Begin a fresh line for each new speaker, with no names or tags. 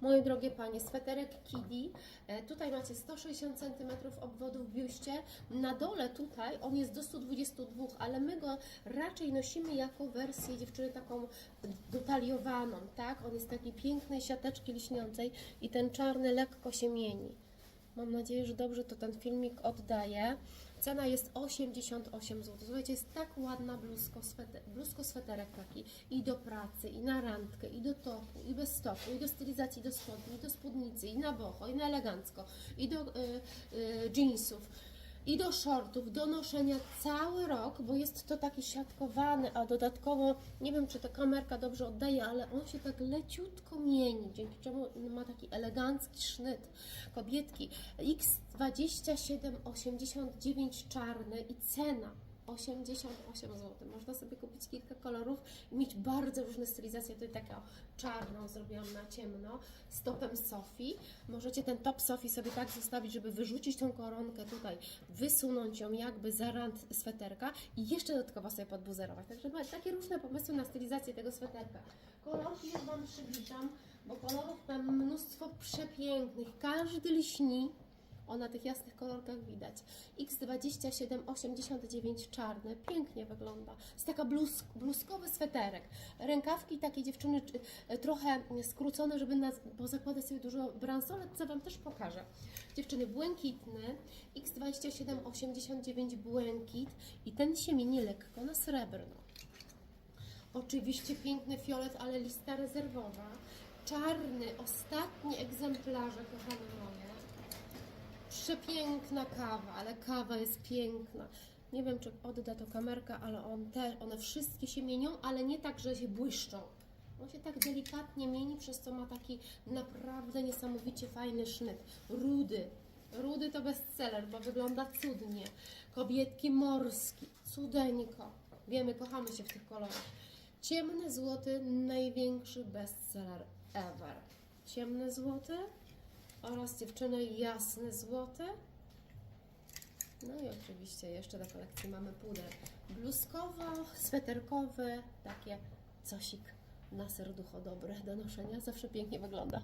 Moje drogie panie, sweterek Kidi. E, tutaj macie 160 cm obwodu w biuście. Na dole tutaj on jest do 122, ale my go raczej nosimy jako wersję dziewczyny taką dotaliowaną, tak? On jest taki pięknej siateczki liśniącej i ten czarny lekko się mieni. Mam nadzieję, że dobrze to ten filmik oddaje. Cena jest 88 zł. Słuchajcie, jest tak ładna bluzko, bluzko sweterek taki i do pracy, i na randkę, i do topu, i bez topu, i do stylizacji do spodni, i do spódnicy, i na boho, i na elegancko, i do y, y, jeansów. I do shortów, do noszenia cały rok, bo jest to taki siatkowany, a dodatkowo, nie wiem czy ta kamerka dobrze oddaje, ale on się tak leciutko mieni, dzięki czemu ma taki elegancki sznyt. Kobietki X2789 czarny i cena 88 zł. Można sobie kupić kilka kolorów i mieć bardzo różne stylizacje. Tutaj taką czarną zrobiłam na ciemno z topem Sofii. Możecie ten top Sofii sobie tak zostawić, żeby wyrzucić tą koronkę tutaj, wysunąć ją jakby za rand sweterka i jeszcze dodatkowo sobie podbuzerować. Także takie różne pomysły na stylizację tego sweterka. Kolorki już Wam przybliżam, bo kolorów mam mnóstwo przepięknych. Każdy lśni. O, na tych jasnych kolorkach widać. X2789 czarny, pięknie wygląda. Jest taka bluz, bluzkowy sweterek. Rękawki takie dziewczyny czy- e, trochę skrócone, żeby na, bo zakładać sobie dużo bransolet, co Wam też pokażę. Dziewczyny, błękitny, X2789 błękit i ten się mieni lekko na srebrno. Oczywiście piękny fiolet, ale lista rezerwowa. Czarny, ostatni egzemplarze, kochane moje. Przepiękna kawa, ale kawa jest piękna. Nie wiem, czy odda to kamerka, ale on te, one wszystkie się mienią, ale nie tak, że się błyszczą. On się tak delikatnie mieni, przez co ma taki naprawdę niesamowicie fajny sznyt. Rudy. Rudy to bestseller, bo wygląda cudnie. Kobietki morski. Cudeńko. Wiemy, kochamy się w tych kolorach. Ciemny złoty, największy bestseller ever. Ciemny złoty oraz dziewczyny jasny złoty. No i oczywiście jeszcze do kolekcji mamy puder bluzkowo-sweterkowy, takie cosik na serducho dobre do noszenia, zawsze pięknie wygląda.